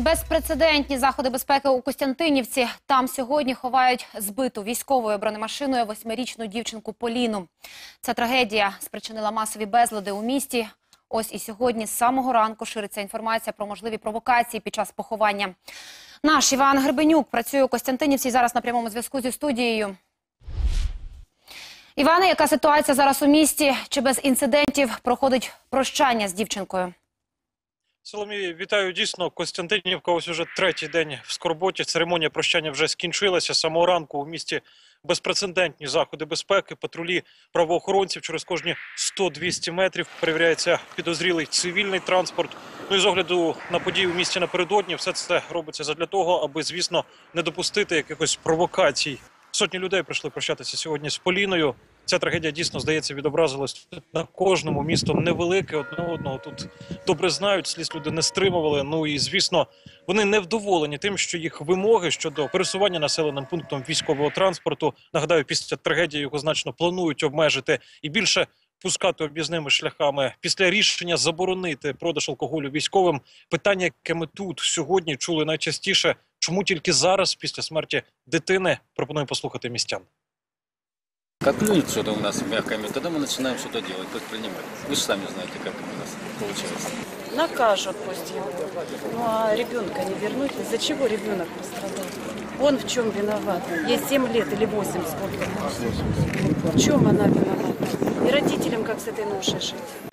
Безпрецедентні заходи безпеки у Костянтинівці. Там сьогодні ховають збиту військовою бронемашиною восьмирічну дівчинку Поліну. Ця трагедія спричинила масові безлади у місті. Ось і сьогодні з самого ранку шириться інформація про можливі провокації під час поховання. Наш Іван Гребенюк працює у Костянтинівці зараз на прямому зв'язку зі студією. Іване, яка ситуація зараз у місті? Чи без інцидентів проходить прощання з дівчинкою? Соломію, вітаю. Дійсно, Костянтинівка ось уже третій день в скорботі. Церемонія прощання вже скінчилася. Самого ранку у місті безпрецедентні заходи безпеки, патрулі правоохоронців через кожні 100-200 метрів перевіряється підозрілий цивільний транспорт. Ну і з огляду на події у місті напередодні, все це робиться задля того, аби, звісно, не допустити якихось провокацій. Сотні людей прийшли прощатися сьогодні з Поліною. Ця трагедія дійсно здається відобразилась на кожному місто невелике, одне одного тут добре знають, сліз люди не стримували. Ну і звісно, вони не вдоволені тим, що їх вимоги щодо пересування населеним пунктом військового транспорту, нагадаю, після трагедії його значно планують обмежити і більше пускати об'їзними шляхами. Після рішення заборонити продаж алкоголю військовим. Питання, яке ми тут сьогодні чули найчастіше, чому тільки зараз, після смерті дитини, пропоную послухати містян. Как клюнет что-то у нас мягкое, тогда мы начинаем что-то делать, предпринимать. Вы же сами знаете, как у нас получается. Накажут пусть его. Ну а ребенка не вернуть. Из-за чего ребенок пострадал? Он в чем виноват? Ей 7 лет или 8 сколько? В чем она виновата? И родителям как с этой ношей жить?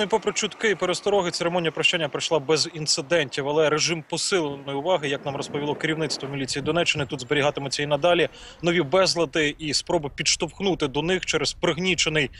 Ну і попри чутки і перестороги, церемонія прощання пройшла без інцидентів, але режим посиленої уваги, як нам розповіло керівництво міліції Донеччини, тут зберігатиметься і надалі. Нові безлади і спроби підштовхнути до них через пригнічений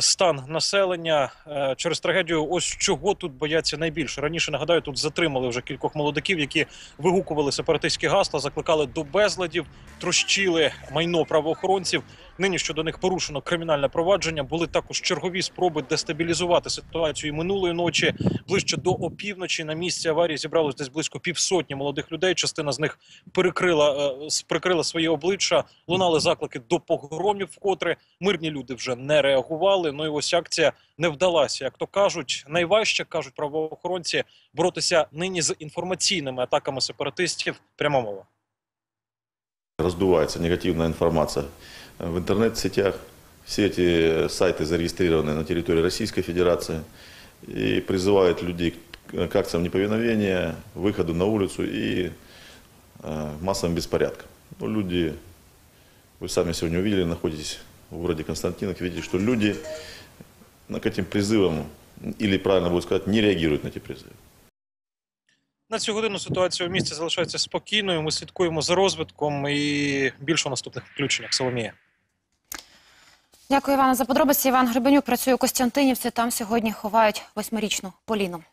стан населення е, через трагедію. Ось чого тут бояться найбільше. Раніше нагадаю, тут затримали вже кількох молодиків, які вигукували сепаратистські гасла, закликали до безладів, трощили майно правоохоронців. Нині щодо них порушено кримінальне провадження. Були також чергові спроби дестабілізувати ситуацію минулої ночі. Ближче до опівночі на місці аварії зібралось десь близько півсотні молодих людей. Частина з них перекрила е, прикрила свої обличчя. Лунали заклики до погромів. Вкотре мирні люди вже не реагували Ну і ось акція не вдалася. Як то кажуть, найважче кажуть правоохоронці боротися нині з інформаційними атаками сепаратистів. Пряма мова. Раздувается негативная информация в интернет-сетях. Все эти сайты зарегистрированы на территории Российской Федерации и призывают людей к к акциям неповиновения, выходу на улицу и э, массовым беспорядкам. Ну, люди, вы сами сегодня увидели, находитесь в городе Константиновке, видите, что люди ну, к этим призывам, или правильно будет сказать, не реагируют на эти призывы. На цю годину ситуація у місті залишається спокійною. Ми слідкуємо за розвитком і більше у наступних включеннях. Соломія. Дякую, Івана, за подробиці. Іван Гребенюк працює у Костянтинівці. Там сьогодні ховають восьмирічну Поліну.